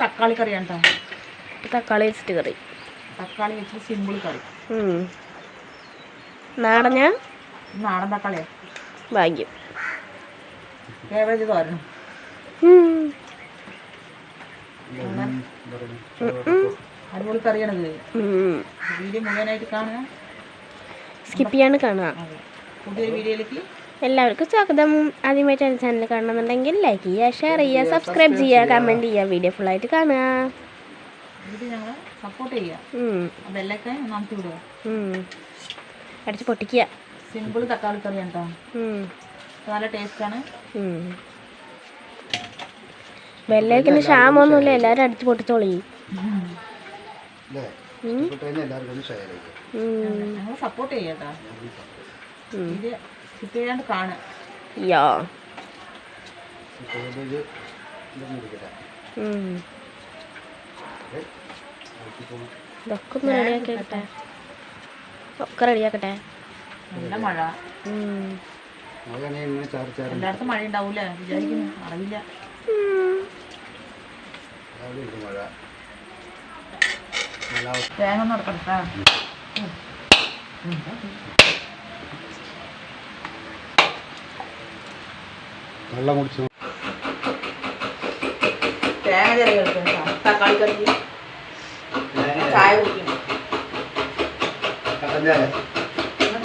തക്കാളി കറിയാണ് കേട്ടോ തക്കാളി വെച്ചിട്ട് കറി. തക്കാളി വെച്ചിട്ട് സിമ്പിൾ കറി. ഇത് നാടൻ തക്കാളിയാ. ഭാഗ്യം. കേവലം തോരണം. അടിപൊളി കറിയാണിത്. വീഡിയോ മുഴുവനായിട്ട് കാണുക. സ്കിപ്പ് ചെയ്യാണ് കാണാം അതെ. പുതിയൊരു വീഡിയോയിലേക്ക് എല്ലാവർക്കും സ്വാഗതം. ആദ്യമായിട്ട് എന്റെ ചാനൽ കാണണമെന്നുണ്ടെങ്കിൽ ലൈക്ക് ചെയ്യുക ഷെയർ ചെയ്യുക സബ്സ്ക്രൈബ് ചെയ്യുക കമന്റ് ചെയ്യുക വീഡിയോ ഫുള്ളായിട്ട് കാണുക. സപ്പോർട്ട് ചെയ്യുക. അടിച്ച് പൊട്ടിക്കുക. സിമ്പിൾ തക്കാളി കറി കേട്ടോ. നല്ല ടേസ്റ്റാണ്. ബെല്ലേക്കിന് ക്ഷാമൊന്നുമില്ല എല്ലാവരും അടിച്ച് പൊട്ടിച്ചോളി. സപ്പോർട്ട് ചെയ്യുക കേട്ടോ കാണാ യാ. ഇതൊക്കെ ഒന്ന് റെഡിയാക്കി എടുക്കട്ടെ ഒക്കെ റെഡിയാക്കട്ടെ. നല്ല മഴ. എല്ലായിടത്തും മഴ ഉണ്ടാവൂല വിചാരിക്കുന്നു. അറിയില്ല. തേങ്ങ ഒന്ന് നടക്കണം കേട്ടോ വെള്ളം കുടിച്ചു തേങ്ങ ചെറിയ തക്കാളി കറി. ചായ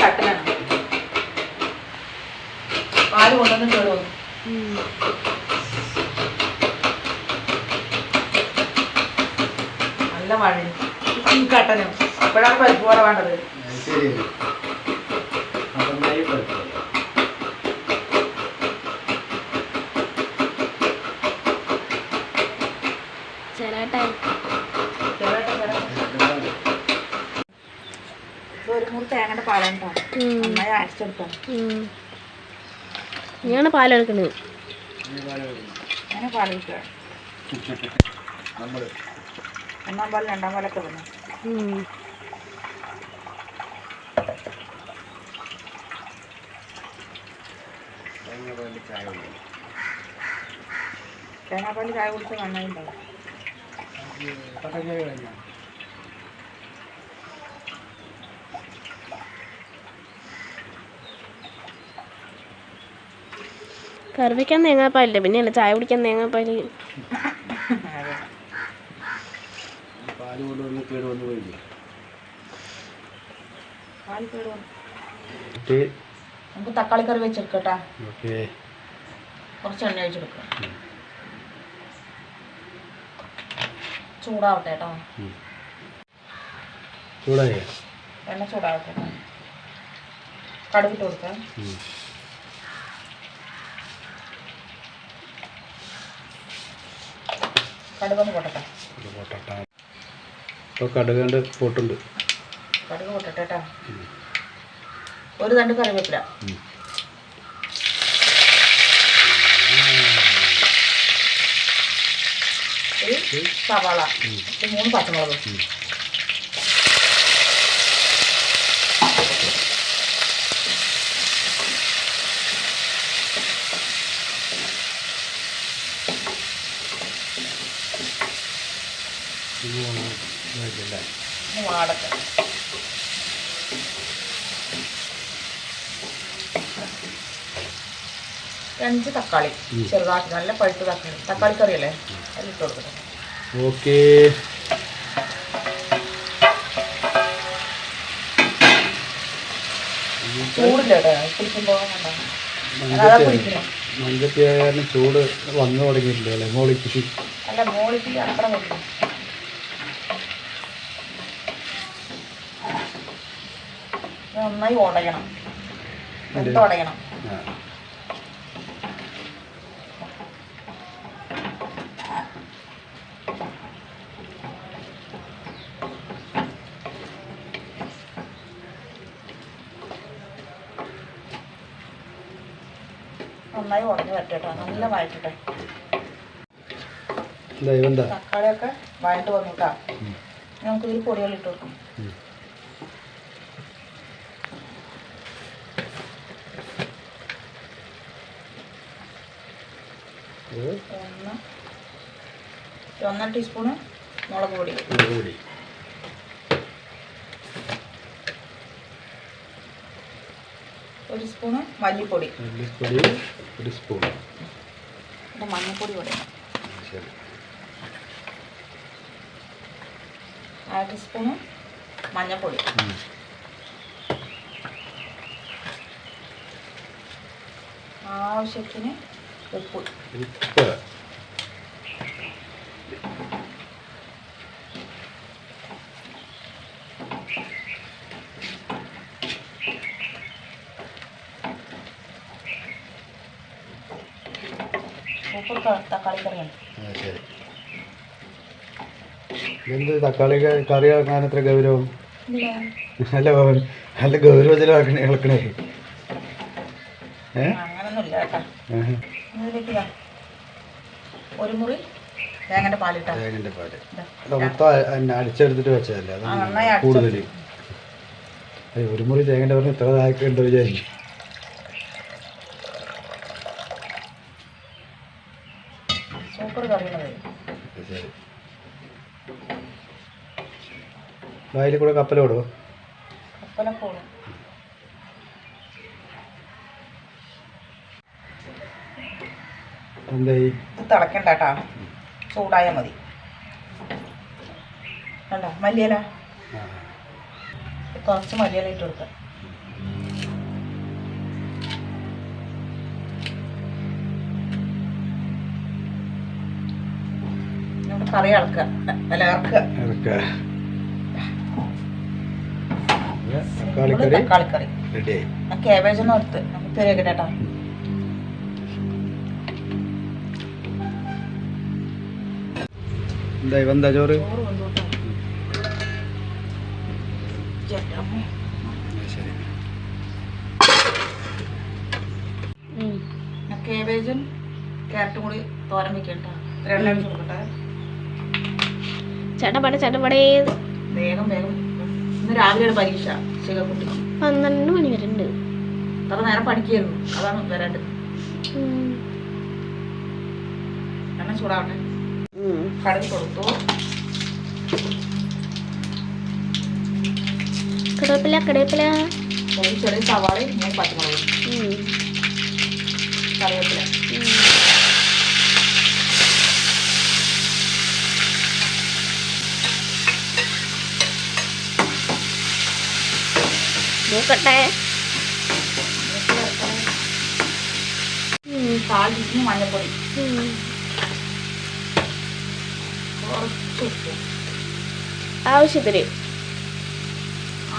കട്ടനാണ്. പാൽ കൊണ്ടുവന്ന് കേടുവന്നു നല്ല മഴ കട്ടനും. അപ്പോഴാണ് പരിപ്പ് കുറവാണ്ടത് വേണ്ടത്. ശരി കട്ടൻ ചായ പരിപ്പ് വട. ചേരാട്ടെ ചെറുതായിട്ട് ചെറുതായിട്ട്. ഇത് ഒരു മുറി തേങ്ങയുടെ പാലാണ് കേട്ടോ ഉം. ഞാണ് പാലെടുക്കുന്നത് പാൽ ഒന്നാം രണ്ടാം പാലൊക്കെ വന്നു ചായ കുടിക്കും. തേങ്ങാപ്പാൽ ചായ കുടിച്ചാൽ നന്നായി കറി വയ്ക്കാൻ തേങ്ങാപ്പാലില്ല? പിന്നെ അല്ല ചായ കുടിക്കാൻ തേങ്ങാപ്പാൽ നമുക്ക് തക്കാളി കറി വെച്ചെടുക്കട്ടാ. ഓക്കെ. കുറച്ച് എണ്ണ ഒഴിച്ചെടുക്കാം. ചൂടാവട്ടെ കേട്ടോ. എണ്ണ ചൂടാവട്ടെ കേട്ടോ. കടുകിട്ട് കൊടുക്കാം. കടുകൊന്ന് പൊട്ടട്ടെ. പൊട്ടട്ട ഇപ്പോൾ കടുകണ്ട് പൊട്ടുണ്ട്. കടുക് പൊട്ടട്ടെ കേട്ടോ ഒരു തണ്ട് കറിവേപ്പില. ഒരു സവാള. മൂന്ന് പച്ചമുളക്. ഇല്ല ഒന്ന് അഞ്ച് തക്കാളി ചെറുതാക്കി നല്ല പഴുത്ത തക്കാളി. തക്കാളി കറിയല്ലേ? അതിലിട്ട് കൊടുക്കണം ഓക്കെ. മഞ്ചത്തിയായാലും ചൂട് വന്നു തുടങ്ങിയിട്ടില്ല അല്ലേ മോളിക്ക്. അല്ല മോളിക്ക് അത്ര വെക്കണം നന്നായി ഉടയണം. വെന്ത് ഉടയണം. നന്നായി ഉടഞ്ഞു വരട്ടെ നല്ല വഴറ്റട്ടെ. തക്കാളിയൊക്കെ വഴണ്ട് വന്നിട്ടാ. നമുക്കിതിൽ ഇട്ട് കൊടുക്കും. ഒന്ന്. ഒന്നര ടീസ്പൂണ് മുളക് പൊടി. മുളക് പൊടി. ഒരു സ്പൂണ് മല്ലിപ്പൊടി. മല്ലിപ്പൊടി ഒരു സ്പൂൺ മഞ്ഞൾപ്പൊടി കൂടെ. ശരി. അര ടീസ്പൂണ് മഞ്ഞൾപ്പൊടി ആവശ്യത്തിന് ഉപ്പ് ഉപ്പ് സൂപ്പർ തക്കാളി കറിയാണ് ആ ശരി. എന്ത് തക്കാളി കറി ആക്കാൻ എത്ര ഗൗരവം? അല്ല അല്ല ഗൗരവത്തിൽ ഇളക്കണേ. ഏ? അങ്ങനൊന്നുമില്ല കേട്ടോ. ഇതിലേക്ക് ഒരു മുറി തേങ്ങന്റെ പാലിട്ടാ. തേങ്ങന്റെ പാൽ. മൊത്തം അടിച്ചെടുത്തിട്ട് വെച്ചതല്ലേ? നന്നായി. കൂടുതൽ ഒരു മുറി തേങ്ങന്റെ പറഞ്ഞ് ഇത്ര താഴെയുണ്ടോ വിചാരിക്കും. സൂപ്പർ വായിൽ കൂടെ കപ്പലോടോ കപ്പലൊക്കെ എന്തായി? ഇത് തിളക്കണ്ട കേട്ടാ ചൂടായാൽ മതി. കണ്ട? മല്ലിയില? കുറച്ച് മല്ലിയില ഇട്ട് കൊടുക്കാം. കറി ഇളക്കുക. അല്ല ഇറക്കുക. തക്കാളിക്കറി തക്കാളി ഇവിടെ കറി തക്കാളി കറി റെഡിയായി. ആ കാബേജ് ഒന്ന് എടുത്ത് നമുക്ക് തിരക്കട്ടെ കേട്ടാ എന്തായി? വന്താ ചോറ്? ശരി. കേബേജും ക്യാരറ്റും കൂടി തോരൻ വെക്കട്ടെ കൊടുക്കട്ടെ. ചടപട വേഗം വേഗം. ഇന്ന് രാവിലെയാണ് പരീക്ഷ ശിവക്കുട്ടി പന്ത്രണ്ട് മണി വരെ ഉണ്ട്. അത്ര നേരം പഠിക്കായിരുന്നു. അതാണ് വരേണ്ടത് എണ്ണ ചൂടാവട്ടെ. കടുക് കൊടുത്തു. കടപ്പില ഒരു ചെറിയ സവാളയും മൂന്ന് പച്ചമുളകും. കറിവേപ്പില. നോക്കട്ടെ. കാൽ ടീസ്പൂൺ മഞ്ഞൾപ്പൊടി. കുറച്ച് ഉപ്പ് ആവശ്യത്തിന്.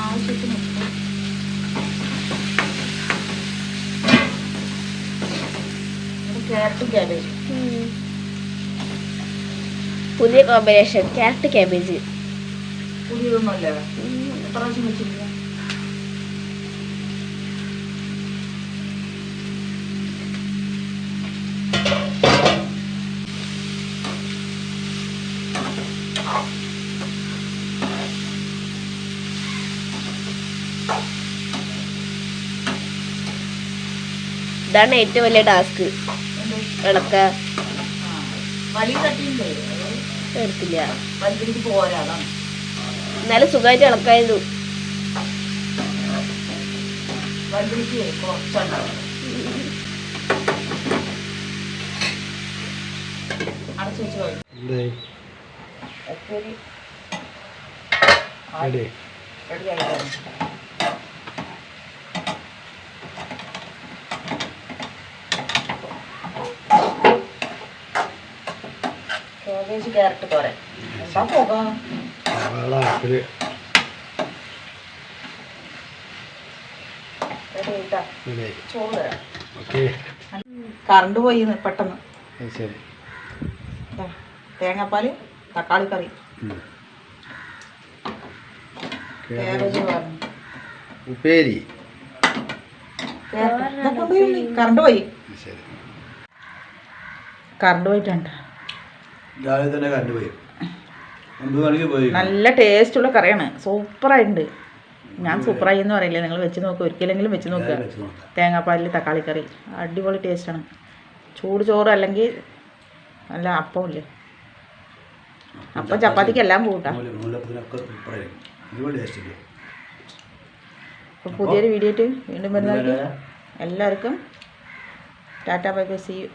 ആവശ്യത്തിന് ഉപ്പ് ക്യാരറ്റും ക്യാബേജും. പുതിയ കോമ്പിനേഷൻ ക്യാരറ്റ് ക്യാബേജ്. പുതിയതൊന്നുമല്ല. എത്ര പ്രാവശ്യം വെച്ചിട്ടില്ല ഇതാണ് ഏറ്റവും വലിയ ടാസ്ക്? ഇളക്ക. അതാണ് എന്നാലും സുഖമായിട്ട് ഇളക്കായിരുന്നു. അടച്ചു വെച്ച് കേബേജ് ക്യാരറ്റ് തോരൻ ചോറ് തരാം. കറണ്ട് പോയി പെട്ടെന്ന്. തേങ്ങാപ്പാൽ തേങ്ങാപ്പാൽ തക്കാളി കറി ഉപ്പേരി. കറണ്ട് പോയി. കറണ്ട് പോയിട്ടുണ്ട് രാവിലെ തന്നെ കണ്ടുപോയി ഒമ്പത് മണിക്ക് പോയി. നല്ല ടേസ്റ്റുള്ള കറിയാണ്. സൂപ്പറായിട്ടുണ്ട്. ഞാൻ സൂപ്പറായി എന്ന് പറയില്ലേ? നിങ്ങൾ വെച്ച് നോക്കുക ഒരിക്കലെങ്കിലും വെച്ച് നോക്കുക തേങ്ങാപ്പാലിൽ തക്കാളി കറി. അടിപൊളി ടേസ്റ്റാണ്. ചൂട് ചോറ് അല്ലെങ്കിൽ നല്ല അപ്പമില്ലേ അപ്പം ചപ്പാത്തിക്ക് എല്ലാം കൂട്ടാം. അപ്പോൾ പുതിയൊരു വീഡിയോ ആയിട്ട് വീണ്ടും വരുന്നവർക്ക് എല്ലാവർക്കും tata bye bye see you